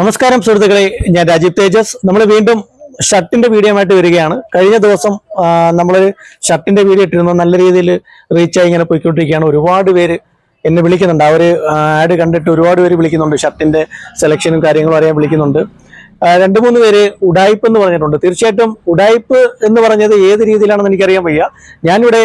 നമസ്കാരം സുഹൃത്തുക്കളെ. ഞാൻ രാജീവ് തേജസ്. നമ്മൾ വീണ്ടും ഷർട്ടിന്റെ വീഡിയോ ആയിട്ട് വരികയാണ്. കഴിഞ്ഞ ദിവസം നമ്മൾ ഷർട്ടിന്റെ വീഡിയോ ഇട്ടിരുന്നു. നല്ല രീതിയിൽ റീച്ചായി ഇങ്ങനെ പോയിക്കൊണ്ടിരിക്കുകയാണ്. ഒരുപാട് പേര് എന്നെ വിളിക്കുന്നുണ്ട്. അവർ ആഡ് കണ്ടിട്ട് ഒരുപാട് പേര് വിളിക്കുന്നുണ്ട് ഷർട്ടിന്റെ സെലക്ഷനും കാര്യങ്ങളും അറിയാൻ വിളിക്കുന്നുണ്ട്. രണ്ടു മൂന്ന് പേര് ഉടായ്പ് എന്ന് പറഞ്ഞിട്ടുണ്ട്. തീർച്ചയായിട്ടും ഉടായ്പ് എന്ന് പറഞ്ഞത് ഏത് രീതിയിലാണെന്ന് എനിക്കറിയാൻ വയ്യ. ഞാനിവിടെ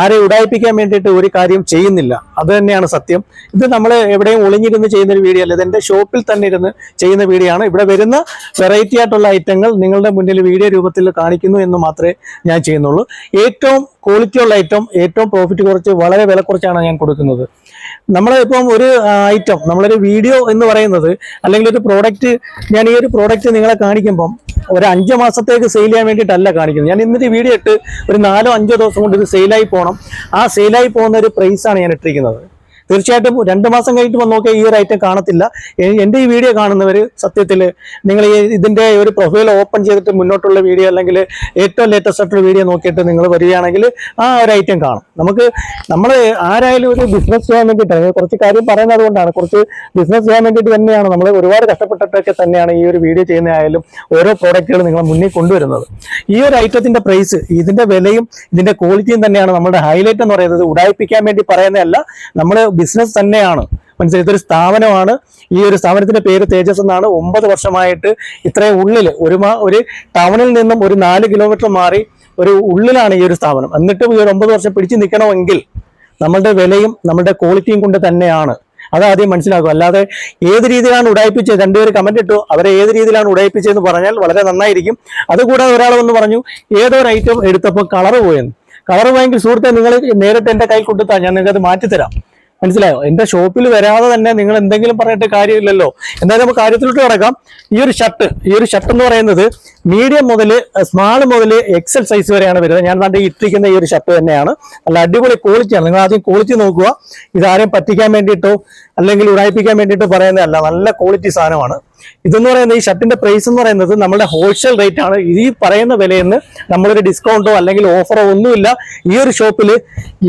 ആരെ ഉടായിപ്പിക്കാൻ വേണ്ടിയിട്ട് ഒരു കാര്യം ചെയ്യുന്നില്ല. അത് തന്നെയാണ് സത്യം. ഇത് നമ്മൾ എവിടെയും ഒളിഞ്ഞിരുന്ന് ചെയ്യുന്ന ഒരു വീഡിയോ അല്ല. ഇത് എന്റെ ഷോപ്പിൽ തന്നെ ഇരുന്ന് ചെയ്യുന്ന വീഡിയോ ആണ്. ഇവിടെ വരുന്ന വെറൈറ്റി ആയിട്ടുള്ള ഐറ്റങ്ങൾ നിങ്ങളുടെ മുന്നിൽ വീഡിയോ രൂപത്തിൽ കാണിക്കുന്നു എന്ന് മാത്രമേ ഞാൻ ചെയ്യുന്നുള്ളൂ. ഏറ്റവും ക്വാളിറ്റി ഉള്ള ഐറ്റം ഏറ്റവും പ്രോഫിറ്റ് കുറച്ച് വളരെ വില കുറച്ചാണ് ഞാൻ കൊടുക്കുന്നത്. നമ്മൾ ഇപ്പം ഒരു ഐറ്റം നമ്മളൊരു വീഡിയോ എന്ന് പറയുന്നത് അല്ലെങ്കിൽ ഒരു പ്രോഡക്റ്റ് ഞാൻ ഈ ഒരു പ്രോഡക്റ്റ് നിങ്ങളെ കാണിക്കുമ്പം ഒരു അഞ്ച് മാസത്തേക്ക് സെയിൽ ചെയ്യാൻ വേണ്ടിയിട്ടല്ല കാണിക്കുന്നത്. ഞാൻ ഇന്നൊരു വീഡിയോ ഇട്ട് ഒരു നാലോ അഞ്ചോ ദിവസം കൊണ്ട് ഇത് സെയിലായി പോകണം ആ സെയിലായി പോകുന്ന ഒരു പ്രൈസാണ് ഞാൻ ഇട്ടിരിക്കുന്നത്. തീർച്ചയായിട്ടും രണ്ട് മാസം കഴിഞ്ഞിട്ട് വന്ന് നോക്കിയാൽ ഈ ഒരു ഐറ്റം കാണത്തില്ല. എന്റെ ഈ വീഡിയോ കാണുന്നവർ സത്യത്തിൽ നിങ്ങൾ ഈ ഇതിന്റെ ഒരു പ്രൊഫൈൽ ഓപ്പൺ ചെയ്തിട്ട് മുന്നോട്ടുള്ള വീഡിയോ അല്ലെങ്കിൽ ഏറ്റവും ലേറ്റസ്റ്റ് ആയിട്ടുള്ള വീഡിയോ നോക്കിയിട്ട് നിങ്ങൾ വരികയാണെങ്കിൽ ആ ഒരു ഐറ്റം കാണും. നമുക്ക് നമ്മൾ ആരായാലും ഒരു ബിസിനസ് ചെയ്യാൻ വേണ്ടിയിട്ടാണ് കുറച്ച് കാര്യം പറയുന്നത് കൊണ്ടാണ് കുറച്ച് ബിസിനസ് ചെയ്യാൻ വേണ്ടിയിട്ട് തന്നെയാണ് നമ്മൾ ഒരുപാട് കഷ്ടപ്പെട്ടിട്ടൊക്കെ തന്നെയാണ് ഈ ഒരു വീഡിയോ ചെയ്യുന്നതായാലും ഓരോ പ്രോഡക്റ്റുകൾ നിങ്ങളെ മുന്നിൽ കൊണ്ടുവരുന്നത്. ഈ ഒരു ഐറ്റത്തിന്റെ പ്രൈസ് ഇതിന്റെ വിലയും ഇതിന്റെ ക്വാളിറ്റിയും തന്നെയാണ് നമ്മുടെ ഹൈലൈറ്റ് എന്ന് പറയുന്നത് ഉടായിപ്പിക്കാൻ വേണ്ടി പറയുന്നതല്ല. നമ്മൾ ബിസിനസ് തന്നെയാണ്. മനസ്സിലായി? ഇതൊരു സ്ഥാപനമാണ്. ഈ ഒരു സ്ഥാപനത്തിന്റെ പേര് തേജസ് എന്നാണ്. ഒമ്പത് വർഷമായിട്ട് ഇത്രയും ഉള്ളിൽ ഒരു ഒരു ടൗണിൽ നിന്നും ഒരു നാല് കിലോമീറ്റർ മാറി ഒരു ഉള്ളിലാണ് ഈ ഒരു സ്ഥാപനം. എന്നിട്ടും ഈ ഒരു ഒമ്പത് വർഷം പിടിച്ചു നിൽക്കണമെങ്കിൽ നമ്മളുടെ വിലയും നമ്മളുടെ ക്വാളിറ്റിയും കൊണ്ട് തന്നെയാണ്. അതാദ്യം മനസ്സിലാക്കും അല്ലാതെ ഏത് രീതിയിലാണ് ഉടായിപ്പിച്ചത്? രണ്ടുപേര് കമന്റ് ഇട്ടു. അവരെ ഏത് രീതിയിലാണ് ഉടായിപ്പിച്ചതെന്ന് പറഞ്ഞാൽ വളരെ നന്നായിരിക്കും. അതുകൂടാതെ ഒരാൾ വന്ന് പറഞ്ഞു ഏതോ ഒരു ഐറ്റം എടുത്തപ്പോൾ കളർ പോയെന്ന്. കളർ പോയെങ്കിൽ സുഹൃത്തെ നിങ്ങൾ നേരിട്ട് എന്റെ കൈ കൊടുത്താൽ ഞാൻ നിങ്ങൾക്ക് അത് മാറ്റിത്തരാം. മനസ്സിലായോ? എന്റെ ഷോപ്പിൽ വരാതെ തന്നെ നിങ്ങൾ എന്തെങ്കിലും പറഞ്ഞിട്ട് കാര്യമില്ലല്ലോ. എന്തായാലും നമുക്ക് കാര്യത്തിലോട്ട് കിടക്കാം. ഈ ഒരു ഷർട്ട് ഈ ഒരു ഷർട്ട് എന്ന് പറയുന്നത് മീഡിയം മുതൽ സ്മാൾ മുതൽ എക്സൽ സൈസ് വരെയാണ് വരുന്നത്. ഞാൻ കണ്ട് ഇട്ടിരിക്കുന്ന ഈ ഒരു ഷർട്ട് തന്നെയാണ്. നല്ല അടിപൊളി ക്വാളിറ്റിയാണ് നിങ്ങൾ ആദ്യം ക്വാളിറ്റി നോക്കുക. ഇതാരെയും പറ്റിക്കാൻ വേണ്ടിയിട്ടോ അല്ലെങ്കിൽ ഉടായിപ്പിക്കാൻ വേണ്ടിയിട്ടോ പറയുന്നതല്ല. നല്ല ക്വാളിറ്റി സാധനമാണ്. ഇതെന്ന് പറയുന്നത് ഈ ഷർട്ടിന്റെ പ്രൈസ് എന്ന് പറയുന്നത് നമ്മുടെ ഹോൾസെയിൽ റേറ്റ് ആണ്. ഈ പറയുന്ന വിലയിൽ നിന്ന് നമ്മളൊരു ഡിസ്കൗണ്ടോ അല്ലെങ്കിൽ ഓഫറോ ഒന്നുമില്ല. ഈ ഒരു ഷോപ്പിൽ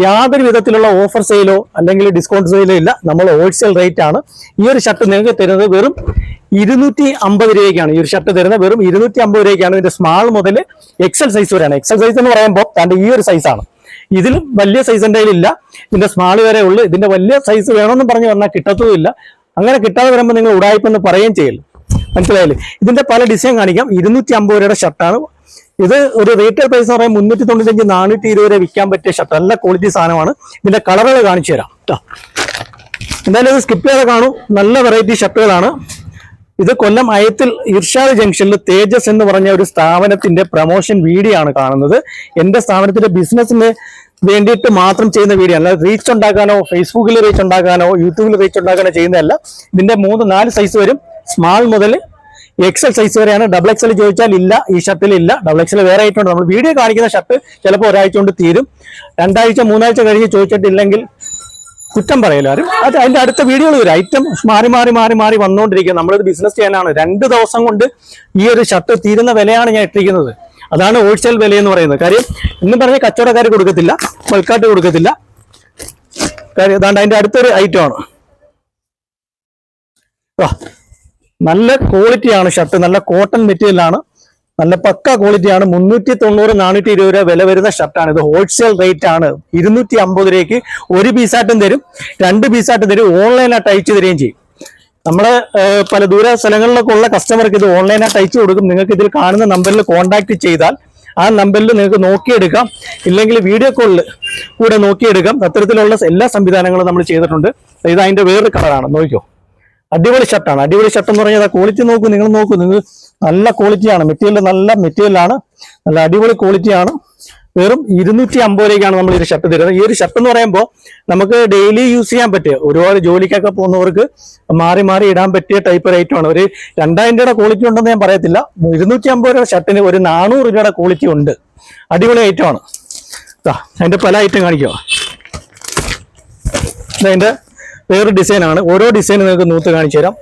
യാതൊരു വിധത്തിലുള്ള ഓഫർ സെയിലോ അല്ലെങ്കിൽ ഡിസ്കൗണ്ട് സെയിലോ ഇല്ല. നമ്മൾ ഹോൾസെയിൽ റേറ്റ് ആണ്. ഈ ഒരു ഷർട്ട് നിങ്ങൾക്ക് തരുന്നത് വെറും ഇരുന്നൂറ്റി അമ്പത് രൂപയ്ക്കാണ്. ഈ ഒരു ഷർട്ട് തരുന്നത് വെറും ഇരുന്നൂറ്റി അമ്പത് രൂപയ്ക്കാണ്. ഇതിന്റെ സ്മാൾ മുതൽ എക്സൽ സൈസ് വരെയാണ്. എക്സൽ സൈസ് എന്ന് പറയുമ്പോൾ തന്റെ ഈ ഒരു സൈസാണ് ഇതിൽ വലിയ സൈസ് എന്റെ ഇല്ല ഇതിന്റെ സ്മാൾ വരെ ഉള്ളു. ഇതിന്റെ വലിയ സൈസ് വേണമെന്ന് പറഞ്ഞു വന്നാൽ കിട്ടത്തുമില്ല. അങ്ങനെ കിട്ടാതെ വരുമ്പോൾ നിങ്ങൾ ഉടായ്പെന്ന് പറയുകയും ചെയ്യില്ല. മനസ്സിലായില്ലേ? ഇതിന്റെ പല ഡിസൈൻ കാണിക്കാം. ഇരുന്നൂറ്റി അമ്പത് രൂപയുടെ ഷർട്ടാണ് ഇത് ഒരു റീറ്റെയിൽ പ്രൈസ് എന്ന് പറയുമ്പോൾ മുന്നൂറ്റി തൊണ്ണൂറ്റഞ്ച് നാനൂറ്റി ഇരുപത് രൂപ വിൽക്കാൻ പറ്റിയ ഷർട്ട് നല്ല ക്വാളിറ്റി സാധനമാണ്. ഇതിന്റെ കളറുകൾ കാണിച്ചു തരാം ട്ടോ. എന്തായാലും ഇത് സ്കിപ്പ് ചെയ്ത് കാണൂ. നല്ല വെറൈറ്റി ഷർട്ടുകളാണ് ഇത് കൊല്ലം അയത്തിൽ ഇർഷാദ് ജംഗ്ഷനിൽ തേജസ് എന്ന് പറഞ്ഞ ഒരു സ്ഥാപനത്തിന്റെ പ്രൊമോഷൻ വീഡിയോ ആണ് കാണുന്നത്. എന്റെ സ്ഥാപനത്തിന്റെ ബിസിനസ്സിന് വേണ്ടിയിട്ട് മാത്രം ചെയ്യുന്ന വീഡിയോ അല്ല റീച്ച് ഉണ്ടാക്കാനോ ഫേസ്ബുക്കിൽ റീച്ച് ഉണ്ടാക്കാനോ യൂട്യൂബിൽ റീച്ച് ഉണ്ടാക്കാനോ ചെയ്യുന്നതല്ല. ഇതിന്റെ മൂന്ന് നാല് സൈസ് വരും. സ്മാൾ മുതൽ എക്സൽ സൈസ് വരെയാണ്. ഡബിൾ എക്സൽ ചോദിച്ചാൽ ഇല്ല ഈ ഷർട്ടിൽ ഇല്ല. ഡബിൾ എക്സൽ വേറെ ആയിട്ടുണ്ട് നമ്മൾ വീഡിയോ കാണിക്കുന്ന ഷർട്ട് ചിലപ്പോൾ ഒരാഴ്ച കൊണ്ട് തീരും. രണ്ടാഴ്ച മൂന്നാഴ്ച കഴിഞ്ഞ് ചോദിച്ചിട്ടില്ലെങ്കിൽ കുറ്റം പറയലാരും അത് അതിന്റെ അടുത്ത വീഡിയോകൾ വരും. ഐറ്റം മാറി മാറി മാറി മാറി വന്നുകൊണ്ടിരിക്കുക. നമ്മളൊരു ബിസിനസ് ചെയ്യാനാണ്. രണ്ട് ദിവസം കൊണ്ട് ഈ ഒരു ഷർട്ട് തീരുന്ന വിലയാണ് ഞാൻ ഇട്ടിരിക്കുന്നത്. അതാണ് ഹോൾസെയിൽ വില എന്ന് പറയുന്നത്. കാര്യം ഇന്ന് പറഞ്ഞ കച്ചവടക്കാർ കൊടുക്കത്തില്ല ബൾക്കാട്ട് കൊടുക്കത്തില്ല. കാര്യം അതാണ്ട് അതിന്റെ അടുത്തൊരു ഐറ്റം ആണ്. ആ, നല്ല ക്വാളിറ്റിയാണ് ഷർട്ട് നല്ല കോട്ടൺ മെറ്റീരിയലാണ് നല്ല പക്ക ക്വാളിറ്റിയാണ് മുന്നൂറ്റി തൊണ്ണൂറ് നാനൂറ്റി ഇരുപത് രൂപ വില വരുന്ന ഷർട്ടാണ് ഇത് ഹോൾസെയിൽ റേറ്റ് ആണ്. ഇരുന്നൂറ്റി അമ്പത് രൂപയ്ക്ക് ഒരു പീസായിട്ടും തരും. രണ്ട് പീസായിട്ടും തരും. ഓൺലൈനായിട്ട് അയച്ചു തരികയും ചെയ്യും. നമ്മൾ ഏഹ്, പല ദൂര സ്ഥലങ്ങളിലൊക്കെ ഉള്ള കസ്റ്റമർക്ക് ഇത് ഓൺലൈനായിട്ട് അയച്ചു കൊടുക്കും. നിങ്ങൾക്ക് ഇതിൽ കാണുന്ന നമ്പറിൽ കോൺടാക്ട് ചെയ്താൽ ആ നമ്പറിൽ നിങ്ങൾക്ക് നോക്കിയെടുക്കാം. ഇല്ലെങ്കിൽ വീഡിയോ കോളിൽ കൂടെ നോക്കിയെടുക്കാം. അത്തരത്തിലുള്ള എല്ലാ സംവിധാനങ്ങളും നമ്മൾ ചെയ്തിട്ടുണ്ട്. ഇത് അതിന്റെ വേറൊരു കളറാണ് നോക്കിക്കോ. അടിപൊളി ഷർട്ടാണ് അടിപൊളി ഷർട്ട് എന്ന് പറഞ്ഞാൽ ക്വാളിറ്റി നോക്കൂ. നിങ്ങൾ നോക്കൂ. നിങ്ങൾ നല്ല ക്വാളിറ്റിയാണ് മെറ്റീരിയൽ നല്ല മെറ്റീരിയലാണ് നല്ല അടിപൊളി ക്വാളിറ്റിയാണ് വെറും ഇരുന്നൂറ്റി അമ്പത് രൂപയ്ക്കാണ് നമ്മൾ ഈ ഷർട്ട് തരുന്നത് ഈ ഒരു ഷർട്ട് എന്ന് പറയുമ്പോൾ നമുക്ക് ഡെയിലി യൂസ് ചെയ്യാൻ പറ്റിയ ഒരുപാട് ജോലിക്കൊക്കെ പോകുന്നവർക്ക് മാറി മാറി ഇടാൻ പറ്റിയ ടൈപ്പ് റേറ്റ് ആണ്. ഒരു രണ്ടായിരം രൂപയുടെ ക്വാളിറ്റി ഉണ്ടെന്ന് ഞാൻ പറയത്തില്ല. ഇരുന്നൂറ്റി അമ്പത് രൂപ ഷർട്ടിന് ഒരു നാനൂറ് രൂപയുടെ ക്വാളിറ്റി ഉണ്ട്. അടിപൊളി ഐറ്റമാണ് ദാ, അതിന്റെ പല ഐറ്റം കാണിക്കുക അതിന്റെ വേറൊരു ഡിസൈനാണ് ഓരോ ഡിസൈനും നിങ്ങൾക്ക് നൂത്ത് കാണിച്ചു തരാം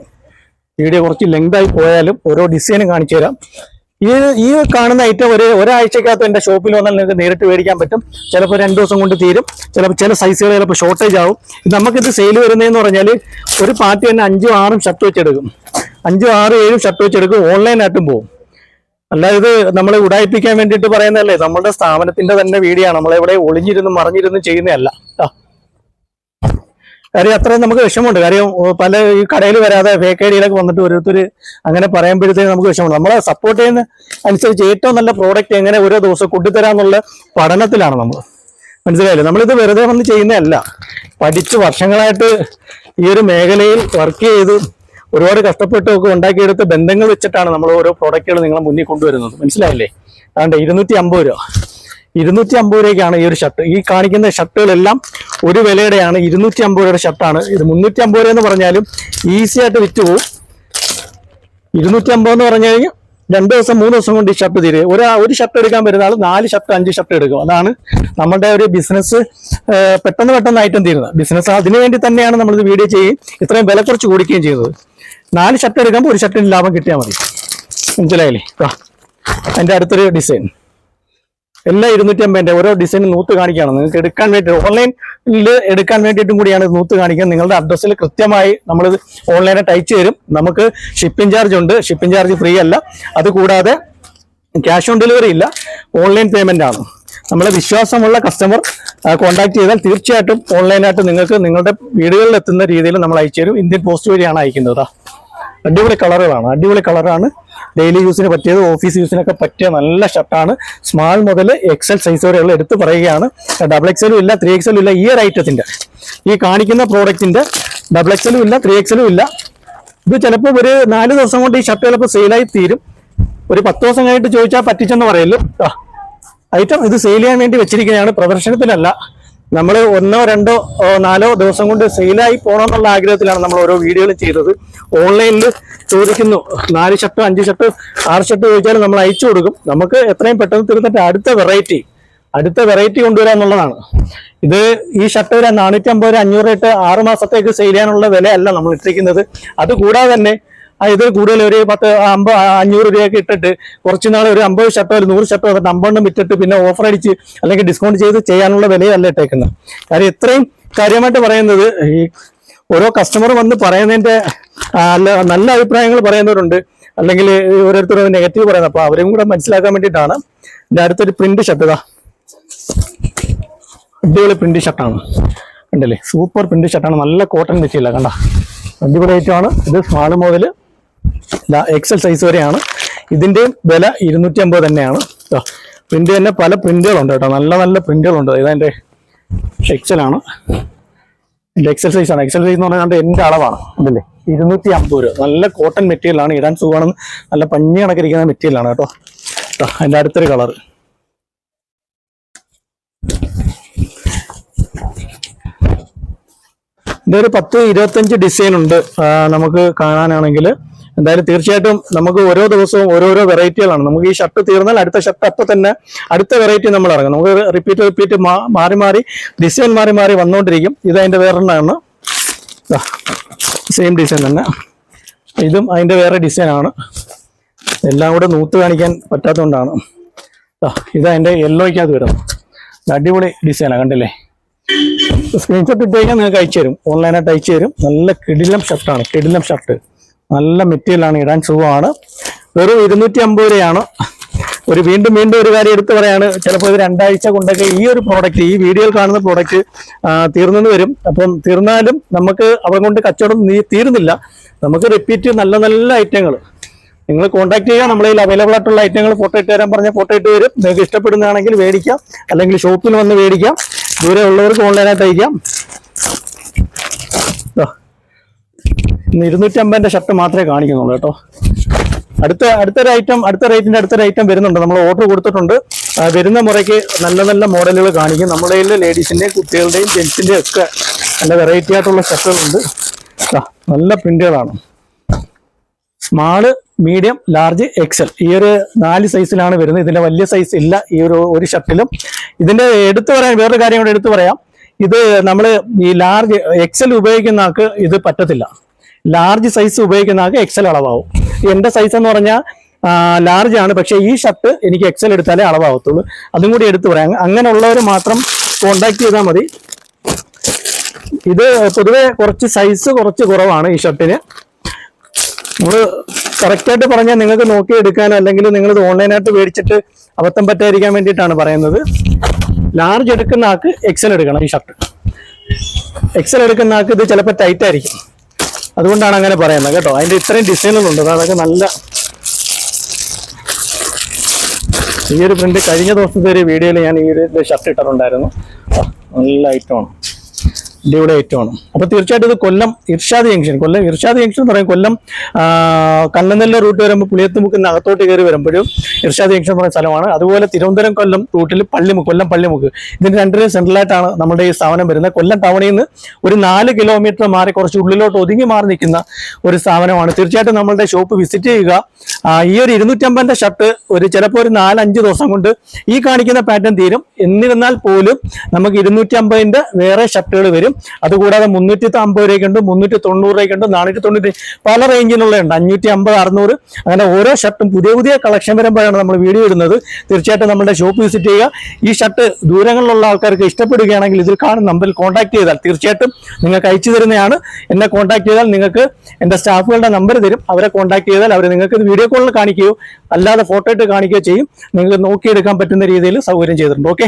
വീഡിയോ കുറച്ച് ലെങ്ത് ആയി പോയാലും ഓരോ ഡിസൈനും കാണിച്ചു തരാം ഈ ഈ കാണുന്ന ഐറ്റം ഒരു ഒരാഴ്ചക്കകത്ത് എന്റെ ഷോപ്പിൽ വന്നാൽ നിങ്ങൾക്ക് നേരിട്ട് മേടിക്കാൻ പറ്റും. ചിലപ്പോൾ രണ്ട് ദിവസം കൊണ്ട് തീരും. ചിലപ്പോൾ ചില സൈസുകൾ ചിലപ്പോൾ ഷോർട്ടേജ് ആവും. ഇത് നമുക്കിത് സെയിൽ വരുന്നതെന്ന് പറഞ്ഞാൽ ഒരു പാർട്ടി തന്നെ അഞ്ചും ആറും ഷർട്ട് വെച്ചെടുക്കും. അഞ്ചും ആറും ഏഴും ഷർട്ട് വെച്ചെടുക്കും. ഓൺലൈനായിട്ടും പോകും അല്ലാതെ നമ്മളെ ഉടായിപ്പിക്കാൻ വേണ്ടിയിട്ട് പറയുന്നതല്ലേ? നമ്മുടെ സ്ഥാപനത്തിന്റെ തന്നെ വീഡിയോ ആണ്. നമ്മളെവിടെ ഒളിഞ്ഞിരുന്നും മറിഞ്ഞിരുന്നും ചെയ്യുന്നതല്ല. ആ. കാര്യം അത്രയും നമുക്ക് വിഷമമുണ്ട്. കാര്യം പല ഈ കടയിൽ വരാതെ ഫേക്ക് വന്നിട്ട് ഓരോരുത്തർ അങ്ങനെ പറയുമ്പോഴത്തേക്കും നമുക്ക് വിഷമമുണ്ട്. നമ്മളെ സപ്പോർട്ട് ചെയ്യുന്ന അനുസരിച്ച് ഏറ്റവും നല്ല പ്രോഡക്റ്റ് എങ്ങനെ ഓരോ ദിവസം കൊണ്ടുതരാമെന്നുള്ള പഠനത്തിലാണ് നമ്മൾ മനസ്സിലായില്ലേ? നമ്മളിത് വെറുതെ വന്ന് ചെയ്യുന്നതല്ല. പഠിച്ച് വർഷങ്ങളായിട്ട് ഈ ഒരു മേഖലയിൽ വർക്ക് ചെയ്ത് ഒരുപാട് കഷ്ടപ്പെട്ടൊക്കെ ഉണ്ടാക്കിയെടുത്ത് ബന്ധങ്ങൾ വെച്ചിട്ടാണ് നമ്മൾ ഓരോ പ്രോഡക്റ്റുകൾ നിങ്ങളെ മുന്നിൽ കൊണ്ടുവരുന്നത്. മനസ്സിലായില്ലേ? അതുകൊണ്ട് ഇരുന്നൂറ്റി അമ്പത് രൂപ. ഇരുന്നൂറ്റി അമ്പത് രൂപയ്ക്കാണ് ഈ ഒരു ഷർട്ട്. ഈ കാണിക്കുന്ന ഷർട്ടുകളെല്ലാം ഒരു വിലയുടെയാണ്. ഇരുന്നൂറ്റി അമ്പത് രൂപയുടെ ഷർട്ടാണ്. ഇത് മുന്നൂറ്റി അമ്പത് രൂപ എന്ന് പറഞ്ഞാലും ഈസി ആയിട്ട് വിറ്റ് പോകും ഇരുന്നൂറ്റി അമ്പത് എന്ന് പറഞ്ഞു കഴിഞ്ഞാൽ രണ്ട് ദിവസം മൂന്ന് ദിവസം കൊണ്ട് ഈ ഷർട്ട് തീരുക ഒരു ഒരു ഷർട്ട് എടുക്കാൻ വരുന്ന ആൾ നാല് ഷർട്ട് അഞ്ച് ഷർട്ട് എടുക്കും. അതാണ് നമ്മുടെ ഒരു ബിസിനസ് പെട്ടെന്ന് പെട്ടെന്ന് ഐറ്റം തീരുന്നത്. ബിസിനസ് അതിനു വേണ്ടി തന്നെയാണ് നമ്മളിത് വീഡിയോ ചെയ്യും ഇത്രയും വില കുറച്ച് കൂടിക്കുകയും ചെയ്തത് നാല് ഷർട്ട് എടുക്കുമ്പോൾ ഒരു ഷർട്ടിന് ലാഭം കിട്ടിയാൽ മതി. മനസ്സിലായില്ലേ? അതിന്റെ അടുത്തൊരു ഡിസൈൻ. എല്ലാം ഇരുന്നൂറ്റി അമ്പതിന്റെ ഓരോ ഡിസൈൻ നൂത്ത് കാണിക്കുകയാണ്. നിങ്ങൾക്ക് എടുക്കാൻ വേണ്ടി ഓൺലൈനിൽ എടുക്കാൻ വേണ്ടിയിട്ടും കൂടിയാണ് നൂത്ത് കാണിക്കുന്നത്. നിങ്ങളുടെ അഡ്രസ്സിൽ കൃത്യമായി നമ്മൾ ഓൺലൈനായിട്ട് അയച്ചു തരും നമുക്ക് ഷിപ്പിംഗ് ചാർജ് ഉണ്ട്. ഷിപ്പിംഗ് ചാർജ് ഫ്രീ അല്ല. അതുകൂടാതെ ക്യാഷ് ഓൺ ഡെലിവറി ഇല്ല. ഓൺലൈൻ പേയ്മെന്റ് ആണ്. നമ്മളെ വിശ്വാസമുള്ള കസ്റ്റമർ കോൺടാക്ട് ചെയ്താൽ തീർച്ചയായിട്ടും ഓൺലൈനായിട്ട് നിങ്ങൾക്ക് നിങ്ങളുടെ വീടുകളിൽ എത്തുന്ന രീതിയിൽ നമ്മൾ അയച്ചു തരും ഇന്ത്യൻ പോസ്റ്റ് വഴിയാണ് അയക്കുന്നത്. അടിപൊളി കളറുകളാണ് അടിപൊളി കളറാണ് ഡെയിലി യൂസിന് പറ്റിയത് ഓഫീസ് യൂസിനൊക്കെ പറ്റിയ നല്ല ഷർട്ടാണ് സ്മാൾ മുതൽ എക്സൽ സൈസ് വരെയുള്ള എടുത്ത് പറയുകയാണ്. ഡബിൾ എക്സലും ഇല്ല ത്രീ എക്സലും ഇല്ല ഈ ഒരു ഐറ്റത്തിന്റെ ഈ കാണിക്കുന്ന പ്രോഡക്റ്റിന്റെ ഡബിൾ എക്സലും ഇല്ല ത്രീ എക്സലും ഇല്ല. ഇത് ചിലപ്പോൾ ഒരു നാല് ദിവസം കൊണ്ട് ഈ ഷർട്ട് ചിലപ്പോൾ സെയിലായി തീരും. ഒരു പത്ത് ദിവസം കഴിഞ്ഞിട്ട് ചോദിച്ചാൽ പറ്റിച്ചെന്ന് പറയല്ലോ ഐറ്റം ഇത് സെയിൽ ചെയ്യാൻ വേണ്ടി വെച്ചിരിക്കുന്നതാണ് പ്രദർശനത്തിനല്ല നമ്മൾ ഒന്നോ രണ്ടോ നാലോ ദിവസം കൊണ്ട് സെയിലായി പോകണമെന്നുള്ള ആഗ്രഹത്തിലാണ് നമ്മൾ ഓരോ വീഡിയോകളും ചെയ്തത്. ഓൺലൈനിൽ ചോദിക്കുന്നു നാല് ഷർട്ട് അഞ്ച് ഷർട്ട് ആറ് ഷർട്ട് ചോദിച്ചാൽ നമ്മൾ അയച്ചു കൊടുക്കും. നമുക്ക് എത്രയും പെട്ടെന്ന് തീർത്തിട്ട് അടുത്ത വെറൈറ്റി അടുത്ത വെറൈറ്റി കൊണ്ടുവരിക എന്നുള്ളതാണ്. ഇത് ഈ ഷർട്ട് ഒരു നാനൂറ്റി അമ്പത് അഞ്ഞൂറ് ഇട്ട് ആറ് മാസത്തേക്ക് സെയിൽ ചെയ്യാനുള്ള വിലയല്ല നമ്മൾ ഇട്ടിരിക്കുന്നത്. അതുകൂടാതെ തന്നെ ആ ഇത് കൂടുതൽ ഒരു പത്ത് അമ്പ അഞ്ഞൂറ് രൂപയൊക്കെ ഇട്ടിട്ട് കുറച്ച് നാൾ ഒരു അമ്പത് ഷർട്ടോ ഒരു നൂറ് ഷർട്ടോ എന്നിട്ട് അമ്പണ്ണം വിറ്റിട്ട് പിന്നെ ഓഫർ അടിച്ച് അല്ലെങ്കിൽ ഡിസ്കൗണ്ട് ചെയ്ത് ചെയ്യാനുള്ള വിലയല്ല ഇട്ടേക്കുന്നത്. കാര്യം ഇത്രയും കാര്യമായിട്ട് പറയുന്നത് ഈ ഓരോ കസ്റ്റമർ വന്ന് പറയുന്നതിന്റെ നല്ല അഭിപ്രായങ്ങൾ പറയുന്നവരുണ്ട്. അല്ലെങ്കിൽ ഓരോരുത്തരും നെഗറ്റീവ് പറയുന്നത്. അപ്പോൾ അവരെയും കൂടെ മനസ്സിലാക്കാൻ വേണ്ടിയിട്ടാണ് എന്റെ അടുത്തൊരു പ്രിന്റ് ഷർട്ട് ഇതാ. അടിപൊളി പ്രിന്റ് ഷർട്ടാണ് കണ്ടല്ലേ? സൂപ്പർ പ്രിന്റ് ഷർട്ടാണ് നല്ല കോട്ടൺ മെറ്റീരിയൽ കണ്ട. അടിപൊളി ഐറ്റമാണ് ഇത് സ്മാൾ മുതൽ എക്സൽ സൈസ് വരെയാണ്. ഇതിന്റെ വില ഇരുന്നൂറ്റി അമ്പത് തന്നെയാണ് പ്രിന്റ് തന്നെ പല പ്രിന്റുകളുണ്ട് കേട്ടോ. നല്ല നല്ല പ്രിന്റുകളുണ്ട് ഇതെന്റെ എക്സൽ ആണ്. എന്റെ എക്സൽ സൈസ് ആണ്. എക്സൽ സൈസ് എന്ന് പറഞ്ഞാൽ എന്റെ അളവാണ്. ഉണ്ടല്ലേ ഇരുന്നൂറ്റി അമ്പത് രൂപ. നല്ല കോട്ടൺ മെറ്റീരിയലാണ് ഇടാൻ സുഖമാണ് നല്ല പഞ്ഞി കണക്കിരിക്കുന്ന മെറ്റീരിയലാണ് കേട്ടോ. എന്റെ അടുത്തൊരു കളർ ഇതൊരു പത്ത് ഇരുപത്തഞ്ച് ഡിസൈൻ ഉണ്ട്. നമുക്ക് കാണാനാണെങ്കിൽ എന്തായാലും തീർച്ചയായിട്ടും നമുക്ക് ഓരോ ദിവസവും ഓരോരോ വെറൈറ്റികളാണ്. നമുക്ക് ഈ ഷർട്ട് തീർന്നാൽ അടുത്ത ഷർട്ട് അപ്പൊ തന്നെ അടുത്ത വെറൈറ്റി നമ്മൾ ഇറങ്ങും. നമുക്ക് റിപ്പീറ്റ് റിപ്പീറ്റ് മാറി മാറി ഡിസൈൻ മാറി മാറി വന്നുകൊണ്ടിരിക്കും ഇത് അതിന്റെ വേറെണ്ണമാണ് സെയിം ഡിസൈൻ തന്നെ. ഇതും അതിന്റെ വേറെ ഡിസൈനാണ് എല്ലാം കൂടെ നൂത്ത് കാണിക്കാൻ പറ്റാത്തതുകൊണ്ടാണ്. ഇത് അതിന്റെ യെല്ലോയ്ക്കകത്ത് വരുന്നത് അടിപൊളി ഡിസൈനാണ് കണ്ടില്ലേ? സ്ക്രീൻഷോട്ട് ഇട്ട് നിങ്ങൾക്ക് അയച്ചു തരും ഓൺലൈനായിട്ട് അയച്ചു തരും നല്ല കിടിലം ഷർട്ടാണ് കിടിലം ഷർട്ട് നല്ല മെറ്റീരിയലാണ് ഇടാൻ സുഖമാണ്. വെറും ഇരുന്നൂറ്റി അമ്പത് രൂപയാണ്. ഒരു വീണ്ടും വീണ്ടും ഒരു കാര്യം എടുത്തു പറയാണ് ചിലപ്പോൾ ഇത് രണ്ടാഴ്ച കൊണ്ടൊക്കെ ഈ ഒരു പ്രോഡക്റ്റ് ഈ വീഡിയോയിൽ കാണുന്ന പ്രോഡക്റ്റ് തീർന്നെന്ന് വരും. അപ്പം തീർന്നാലും നമുക്ക് അവിടെ കൊണ്ട് കച്ചവടം തീരുന്നില്ല. നമുക്ക് റിപ്പീറ്റ് നല്ല നല്ല ഐറ്റങ്ങൾ നിങ്ങൾ കോൺടാക്ട് ചെയ്യുക നമ്മളിൽ അവൈലബിൾ ആയിട്ടുള്ള ഐറ്റങ്ങൾ ഫോട്ടോ ഇട്ട് തരാൻ പറഞ്ഞാൽ ഫോട്ടോ ഇട്ട് വരും നിങ്ങൾക്ക് ഇഷ്ടപ്പെടുന്നതാണെങ്കിൽ മേടിക്കാം. അല്ലെങ്കിൽ ഷോപ്പിൽ വന്ന് മേടിക്കാം. ദൂരെ ഉള്ളവർക്ക് ഓൺലൈനായിട്ട് അയക്കാം. ഇന്ന് ഇരുന്നൂറ്റി അമ്പതിന്റെ ഷർട്ട് മാത്രമേ കാണിക്കുന്നുള്ളൂ കേട്ടോ. അടുത്ത അടുത്തൊരു ഐറ്റം അടുത്ത റേറ്റിന്റെ അടുത്തൊരു ഐറ്റം വരുന്നുണ്ട്. നമ്മൾ ഓർഡർ കൊടുത്തിട്ടുണ്ട്. വരുന്ന മുറയ്ക്ക് നല്ല നല്ല മോഡലുകൾ കാണിക്കും. നമ്മുടെ കയ്യിൽ ലേഡീസിന്റെയും കുട്ടികളുടെയും ജെൻസിന്റെയും ഒക്കെ നല്ല വെറൈറ്റി ആയിട്ടുള്ള ഷർട്ടുകളുണ്ട് നല്ല പ്രിന്റുകളാണ് സ്മാൾ മീഡിയം ലാർജ് എക്സൽ ഈ ഒരു നാല് സൈസിലാണ് വരുന്നത്. ഇതിന്റെ വലിയ സൈസ് ഇല്ല ഈ ഒരു ഒരു ഷർട്ടിലും ഇതിന്റെ എടുത്തു പറയാൻ വേറൊരു കാര്യം കൂടെ എടുത്തു പറയാം. ഇത് നമ്മൾ ഈ ലാർജ് എക്സൽ ഉപയോഗിക്കുന്ന ആൾക്ക് ഇത് പറ്റത്തില്ല. ലാർജ് സൈസ് ഉപയോഗിക്കുന്ന ആൾക്ക് എക്സൽ അളവാകും എന്റെ സൈസ് എന്ന് പറഞ്ഞാൽ ലാർജ് ആണ്. പക്ഷേ ഈ ഷർട്ട് എനിക്ക് എക്സൽ എടുത്താലേ അളവാകത്തുള്ളൂ അതും കൂടി എടുത്തു പറയാം. അങ്ങനെയുള്ളവർ മാത്രം കോണ്ടാക്ട് ചെയ്താൽ മതി. ഇത് പൊതുവെ കുറച്ച് സൈസ് കുറച്ച് കുറവാണ് ഈ ഷർട്ടിന് നമ്മൾ കറക്റ്റായിട്ട് പറഞ്ഞാൽ നിങ്ങൾക്ക് നോക്കി എടുക്കാനോ അല്ലെങ്കിൽ നിങ്ങൾ ഇത് ഓൺലൈനായിട്ട് മേടിച്ചിട്ട് അബദ്ധം പറ്റാതിരിക്കാൻ വേണ്ടിയിട്ടാണ് പറയുന്നത്. ലാർജ് എടുക്കുന്ന ആൾക്ക് എക്സൽ എടുക്കണം ഈ ഷർട്ട് എക്സൽ എടുക്കുന്ന ആൾക്ക് ഇത് ചിലപ്പോൾ ടൈറ്റ് ആയിരിക്കും. അതുകൊണ്ടാണ് അങ്ങനെ പറയുന്നത് കേട്ടോ. അതിന്റെ ഇത്രയും ഡിസൈനുകളുണ്ട്. അതൊക്കെ നല്ല ഈ ഒരു പ്രിന്റ് കഴിഞ്ഞ ദിവസത്തെ ഒരു വീഡിയോയിൽ ഞാൻ ഈ ഒരു ഷർട്ട് ഇട്ടിട്ടുണ്ടായിരുന്നു. നല്ല ഐറ്റമാണ് അടിപൊളി ആണ്. അപ്പൊ തീർച്ചയായിട്ടും ഇത് കൊല്ലം ഇർഷാദ് ജംഗ്ഷൻ കൊല്ലം ഇർഷാദ് ജംഗ്ഷൻ എന്ന് പറയും കൊല്ലം കണ്ണനെല്ല റൂട്ട് വരുമ്പോൾ പുളിയത്തുമുക്കിന് അകത്തോട്ട് കയറി വരുമ്പോഴും ഇർഷാദ് ജംഗ്ഷൻ പറയുന്ന സ്ഥലമാണ്. അതുപോലെ തിരുവനന്തപുരം കൊല്ലം റൂട്ടിൽ പള്ളിമുക്ക് കൊല്ലം പള്ളിമുക്ക്. ഇതിന് രണ്ടിനും സെൻട്രലായിട്ടാണ് നമ്മുടെ ഈ സ്ഥാപനം വരുന്നത്. കൊല്ലം ടൗണിൽ നിന്ന് ഒരു നാല് കിലോമീറ്റർ മാറി കുറച്ച് ഉള്ളിലോട്ട് ഒതുങ്ങി മാറി നിൽക്കുന്ന ഒരു സ്ഥാപനമാണ്. തീർച്ചയായിട്ടും നമ്മളുടെ ഷോപ്പ് വിസിറ്റ് ചെയ്യുക. ഈ ഒരു ഇരുന്നൂറ്റമ്പതിന്റെ ഷർട്ട് ഒരു ചിലപ്പോൾ ഒരു നാലഞ്ച് ദിവസം കൊണ്ട് ഈ കാണിക്കുന്ന പാറ്റേൺ തീരും. എന്നിരുന്നാൽ പോലും നമുക്ക് ഇരുന്നൂറ്റി അമ്പതിന്റെ വേറെ ഷർട്ടുകൾ വരും. അതുകൂടാതെ മുന്നൂറ്റി അമ്പത് രൂപയ്ക്കുണ്ട് മുന്നൂറ്റി തൊണ്ണൂറ് രൂപയ്ക്കുണ്ട് നാനൂറ്റി തൊണ്ണൂറ്റി പല റേഞ്ചിലുള്ളതുണ്ട് അഞ്ഞൂറ്റി അമ്പത് അറുന്നൂറ് അങ്ങനെ ഓരോ ഷർട്ടും പുതിയ പുതിയ കളക്ഷൻ വരുമ്പോഴാണ് നമ്മൾ വീഡിയോ ഇടുന്നത്. തീർച്ചയായിട്ടും നമ്മുടെ ഷോപ്പ് വിസിറ്റ് ചെയ്യുക. ഈ ഷർട്ട് ദൂരങ്ങളിലുള്ള ആൾക്കാർക്ക് ഇഷ്ടപ്പെടുകയാണെങ്കിൽ ഇതിൽ കാണുന്ന നമ്പറിൽ കോൺടാക്ട് ചെയ്താൽ തീർച്ചയായിട്ടും നിങ്ങൾക്ക് അയച്ചു തരുന്നതാണ്. എന്നെ കോൺടാക്ട് ചെയ്താൽ നിങ്ങൾക്ക് എന്റെ സ്റ്റാഫുകളുടെ നമ്പർ തരും. അവരെ കോൺടാക്ട് ചെയ്താൽ അവർ നിങ്ങൾക്ക് വീഡിയോ കോളിൽ കാണിക്കുകയോ അല്ലാതെ ഫോട്ടോ ഇട്ട് കാണിക്കുകയോ ചെയ്യും. നിങ്ങൾക്ക് നോക്കിയെടുക്കാൻ പറ്റുന്ന രീതിയിൽ സൗകര്യം ചെയ്തിട്ടുണ്ട്. ഓക്കെ